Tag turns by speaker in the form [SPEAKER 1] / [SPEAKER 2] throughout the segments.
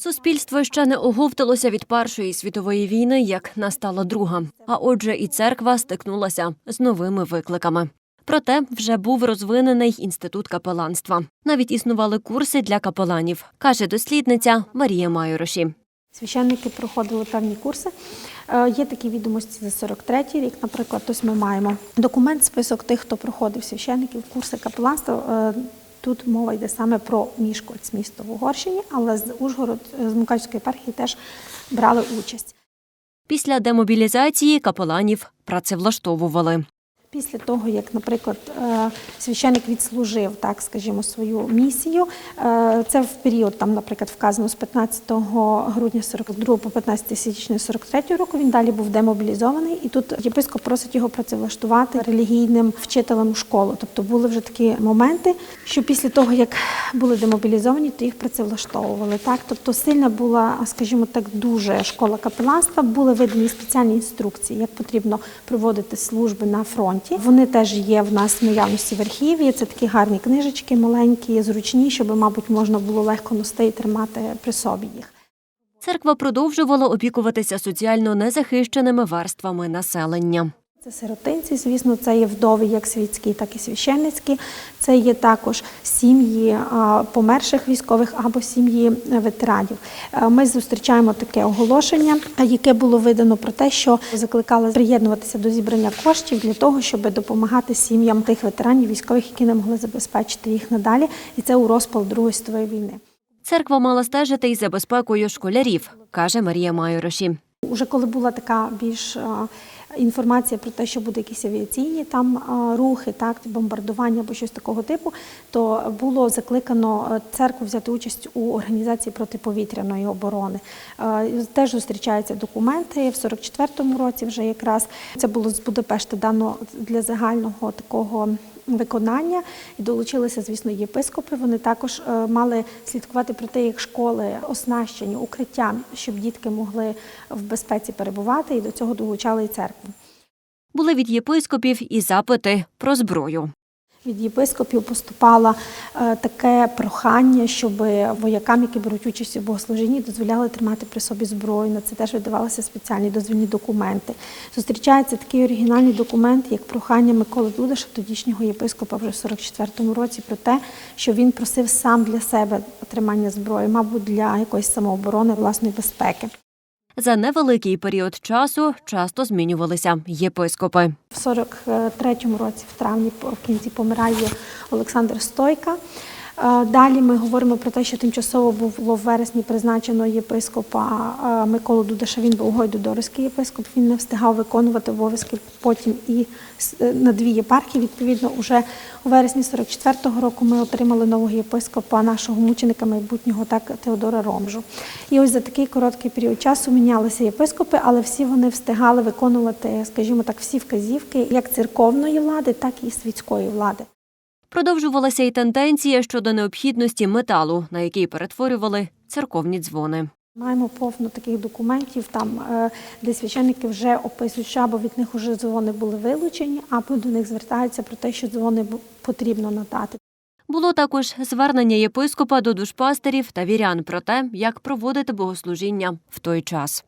[SPEAKER 1] Суспільство ще не оговталося від Першої світової війни, як настала друга. А отже, і церква стикнулася з новими викликами. Проте вже був розвинений інститут капеланства. Навіть існували курси для капеланів, каже дослідниця Марія Майороші.
[SPEAKER 2] Священники проходили певні курси. Е, Є такі відомості за 43-й рік, наприклад, ось ми маємо документ, список тих, хто проходив священників, курси капеланства. Тут мова йде саме про Мішкольц, місто в Угорщині, але з Ужгород, з Мукачської єпархії теж брали участь.
[SPEAKER 1] Після демобілізації капеланів працевлаштовували.
[SPEAKER 2] Після того, як, наприклад, е, священик відслужив, так скажімо, свою місію, е, це в період, там, наприклад, вказано з 15 грудня 42 по 15 січня 43 року. Він далі був демобілізований, і тут єпископ просить його працевлаштувати релігійним вчителем у школу. Тобто були вже такі моменти, що після того, як були демобілізовані, то їх працевлаштовували. Так, тобто сильна була, скажімо так, дуже школа капеланства. Були видані спеціальні інструкції, як потрібно проводити служби на фронті. Вони теж є в нас в наявності в архіві. Це такі гарні книжечки, маленькі, зручні, щоб, мабуть, можна було легко носити і тримати при собі їх.
[SPEAKER 1] Церква продовжувала опікуватися соціально незахищеними верствами населення.
[SPEAKER 2] Це сиротинці, звісно, це є вдови як світські, так і священницькі. Це є також сім'ї померших військових або сім'ї е, ветеранів. Е, Ми зустрічаємо таке оголошення, е, яке було видано про те, що закликали приєднуватися до зібрання коштів для того, щоб допомагати сім'ям тих ветеранів військових, які не могли забезпечити їх надалі. І це у розпал Другої світової війни.
[SPEAKER 1] Церква мала стежити й за безпекою школярів, каже Марія Майороші.
[SPEAKER 2] Уже коли була така більш інформація про те, що буде якісь авіаційні там рухи, так бомбардування або щось такого типу, то було закликано е, церкву взяти участь у організації протиповітряної оборони. Е, Теж зустрічаються документи в 44-му році. Вже якраз це було з Будапешта дано для загального такого. Виконання і долучилися, звісно, єпископи. Вони також е, мали слідкувати про те, як школи оснащені укриттям, щоб дітки могли в безпеці перебувати, і до цього долучали і церкву.
[SPEAKER 1] Були від єпископів і запити про зброю.
[SPEAKER 2] Від єпископів поступало е, таке прохання, щоб воякам, які беруть участь у богослужінні, дозволяли тримати при собі зброю. На це теж видавалися спеціальні дозвільні документи. Зустрічається такий оригінальний документ, як прохання Миколи Дудаша, тодішнього єпископа вже в 44-му році, про те, що він просив сам для себе тримання зброї, мабуть, для якоїсь самооборони власної безпеки.
[SPEAKER 1] За невеликий період часу часто змінювалися єпископи.
[SPEAKER 2] В 43-му році, в травні, в кінці помирає Олександр Стойка. Е, Далі ми говоримо про те, що тимчасово було в вересні призначено єпископа е, Миколу Дудаша. Він був Гойдодорський єпископ. Він не встигав виконувати обов'язки потім і е, на дві єпархії. Відповідно, уже у вересні 44-го року ми отримали нового єпископа, нашого мученика майбутнього, так Теодора Ромжу. І ось за такий короткий період часу мінялися єпископи, але всі вони встигали виконувати, скажімо так, всі вказівки як церковної влади, так і світської влади.
[SPEAKER 1] Продовжувалася й тенденція щодо необхідності металу, на який перетворювали церковні дзвони.
[SPEAKER 2] Маємо повно таких документів, там е, де священники вже описують, що або від них вже дзвони були вилучені, або до них звертаються про те, що дзвони потрібно надати.
[SPEAKER 1] Було також звернення єпископа до душпастерів та вірян про те, як проводити богослужіння в той час.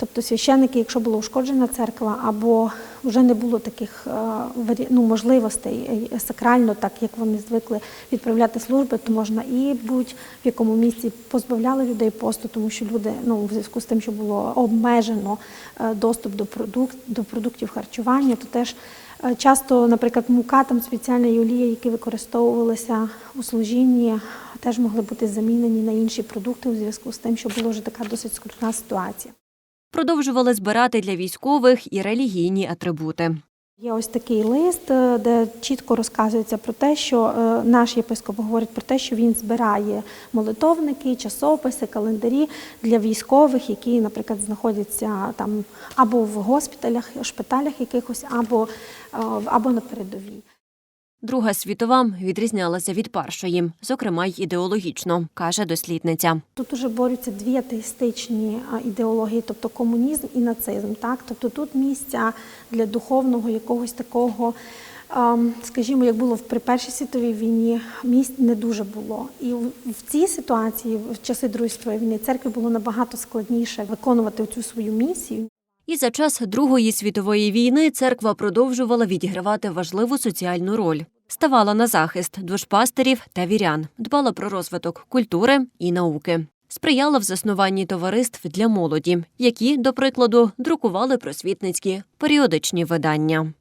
[SPEAKER 2] Тобто священники, якщо була ушкоджена церква, або вже не було таких е, ну, можливостей е, сакрально, так як вони звикли відправляти служби, то можна і будь в якому місці позбавляли людей посту, тому що люди, ну в зв'язку з тим, що було обмежено е, доступ до продукт до продуктів харчування, то теж часто, наприклад, мука там спеціальна і олія, які використовувалися у служінні, теж могли бути замінені на інші продукти у зв'язку з тим, що була вже така досить скрутна ситуація.
[SPEAKER 1] Продовжували збирати для військових і релігійні атрибути.
[SPEAKER 2] Є ось такий лист, е, де чітко розказується про те, що е, наш єпископ говорить про те, що він збирає молитовники, часописи, календарі для військових, які, наприклад, знаходяться там або в госпіталях, шпиталях якихось, або, е, або на передовій.
[SPEAKER 1] Друга світова відрізнялася від першої, зокрема й ідеологічно, каже дослідниця.
[SPEAKER 2] Тут уже борються дві атеїстичні ідеології, тобто комунізм і нацизм. Так? Тобто тут місця для духовного якогось такого ем, скажімо, як було в- при Першій світовій війні, місць не дуже було. І в цій ситуації, в часи Другої світової війни, церкві було набагато складніше виконувати цю свою місію.
[SPEAKER 1] І за час Другої світової війни церква продовжувала відігравати важливу соціальну роль. Ставала на захист душпастерів та вірян, дбала про розвиток культури і науки. Сприяла в заснуванні товариств для молоді, які, до прикладу, друкували просвітницькі періодичні видання.